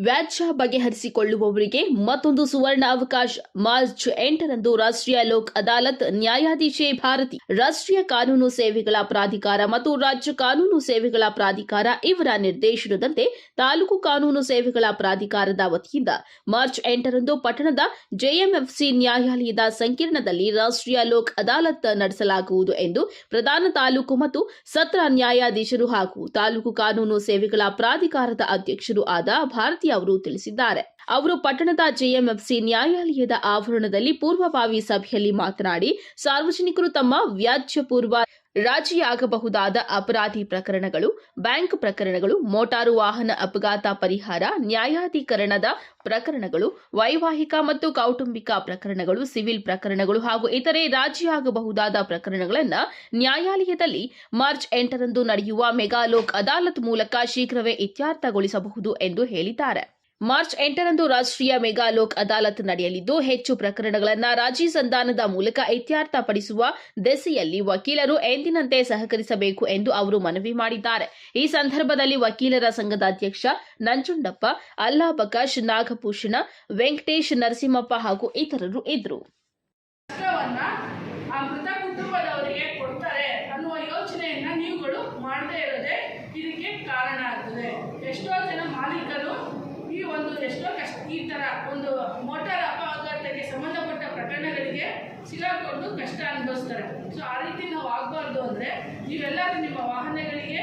ವ್ಯಾಜ್ಯ ಬಗೆಹರಿಸಿಕೊಳ್ಳುವವರಿಗೆ ಮತ್ತೊಂದು ಸುವರ್ಣ ಅವಕಾಶ ಮಾರ್ಚ್ ಎಂಟರಂದು ರಾಷ್ಟ್ರೀಯ ಲೋಕ್ ಅದಾಲತ್ ನ್ಯಾಯಾಧೀಶೆ ಭಾರತಿ, ರಾಷ್ಟ್ರೀಯ ಕಾನೂನು ಸೇವೆಗಳ ಪ್ರಾಧಿಕಾರ ಮತ್ತು ರಾಜ್ಯ ಕಾನೂನು ಸೇವೆಗಳ ಪ್ರಾಧಿಕಾರ ಇವರ ನಿರ್ದೇಶನದಂತೆ ತಾಲೂಕು ಕಾನೂನು ಸೇವೆಗಳ ಪ್ರಾಧಿಕಾರದ ವತಿಯಿಂದ ಮಾರ್ಚ್ ಎಂಟರಂದು ಪಟ್ಟಣದ ಜೆಎಂಎಫ್ಸಿ ನ್ಯಾಯಾಲಯದ ಸಂಕೀರ್ಣದಲ್ಲಿ ರಾಷ್ಟ್ರೀಯ ಲೋಕ್ ಅದಾಲತ್ ನಡೆಸಲಾಗುವುದು ಎಂದು ಪ್ರಧಾನ ತಾಲೂಕು ಮತ್ತು ಸತ್ರ ನ್ಯಾಯಾಧೀಶರು ಹಾಗೂ ತಾಲೂಕು ಕಾನೂನು ಸೇವೆಗಳ ಪ್ರಾಧಿಕಾರದ ಅಧ್ಯಕ್ಷರು ಆದ ಭಾರತಿ ಅವರು ತಿಳಿಸಿದ್ದಾರೆ. ಅವರು ಪಟ್ಟಣದ ಜೆಎಂಎಫ್ಸಿ ನ್ಯಾಯಾಲಯದ ಆವರಣದಲ್ಲಿ ಪೂರ್ವಭಾವಿ ಸಭೆಯಲ್ಲಿ ಮಾತನಾಡಿ, ಸಾರ್ವಜನಿಕರು ತಮ್ಮ ವ್ಯಾಜ್ಯ ಪೂರ್ವ ರಾಜಿಯಾಗಬಹುದಾದ ಅಪರಾಧಿ ಪ್ರಕರಣಗಳು, ಬ್ಯಾಂಕ್ ಪ್ರಕರಣಗಳು, ಮೋಟಾರು ವಾಹನ ಅಪಘಾತ ಪರಿಹಾರ, ನ್ಯಾಯಾಧೀಕರಣದ ಪ್ರಕರಣಗಳು, ವೈವಾಹಿಕ ಮತ್ತು ಕೌಟುಂಬಿಕ ಪ್ರಕರಣಗಳು, ಸಿವಿಲ್ ಪ್ರಕರಣಗಳು ಹಾಗೂ ಇತರೆ ರಾಜಿಯಾಗಬಹುದಾದ ಪ್ರಕರಣಗಳನ್ನು ನ್ಯಾಯಾಲಯದಲ್ಲಿ ಮಾರ್ಚ್ ಎಂಟರಂದು ನಡೆಯುವ ಮೆಗಾ ಲೋಕ್ ಅದಾಲತ್ ಮೂಲಕ ಶೀಘ್ರವೇ ಇತ್ಯರ್ಥಗೊಳಿಸಬಹುದು ಎಂದು ಹೇಳಿದ್ದಾರೆ. ಮಾರ್ಚ್ ಎಂಟರಂದು ರಾಷ್ಟ್ರೀಯ ಮೆಗಾ ಲೋಕ್ ಅದಾಲತ್ ನಡೆಯಲಿದ್ದು, ಹೆಚ್ಚು ಪ್ರಕರಣಗಳನ್ನು ರಾಜಿ ಸಂಧಾನದ ಮೂಲಕ ಇತ್ಯರ್ಥಪಡಿಸುವ ದೆಸೆಯಲ್ಲಿ ವಕೀಲರು ಎಂದಿನಂತೆ ಸಹಕರಿಸಬೇಕು ಎಂದು ಅವರು ಮನವಿ ಮಾಡಿದ್ದಾರೆ. ಈ ಸಂದರ್ಭದಲ್ಲಿ ವಕೀಲರ ಸಂಘದ ಅಧ್ಯಕ್ಷ ನಂಜುಂಡಪ್ಪ ಅಲ್ಲಾ ಬಕಾಶ್ ನಾಗಭೂಷಣ, ವೆಂಕಟೇಶ್, ನರಸಿಂಹಪ್ಪ ಹಾಗೂ ಇತರರು ಇದ್ದರು. ನಷ್ಟವನ್ನ ಈ ತರ ಒಂದು ಮೋಟಾರ್ ಅಪಘಾತಕ್ಕೆ ಸಂಬಂಧಪಟ್ಟ ಪ್ರಕರಣಗಳಿಗೆ ಸಿಗಾಕೊಂಡು ಕಷ್ಟ ಅನುಭವಿಸ್ತಾರೆ. ಸೊ ಆ ರೀತಿ ನಾವು ಆಗಬಾರ್ದು ಅಂದ್ರೆ ನೀವೆಲ್ಲರೂ ನಿಮ್ಮ ವಾಹನಗಳಿಗೆ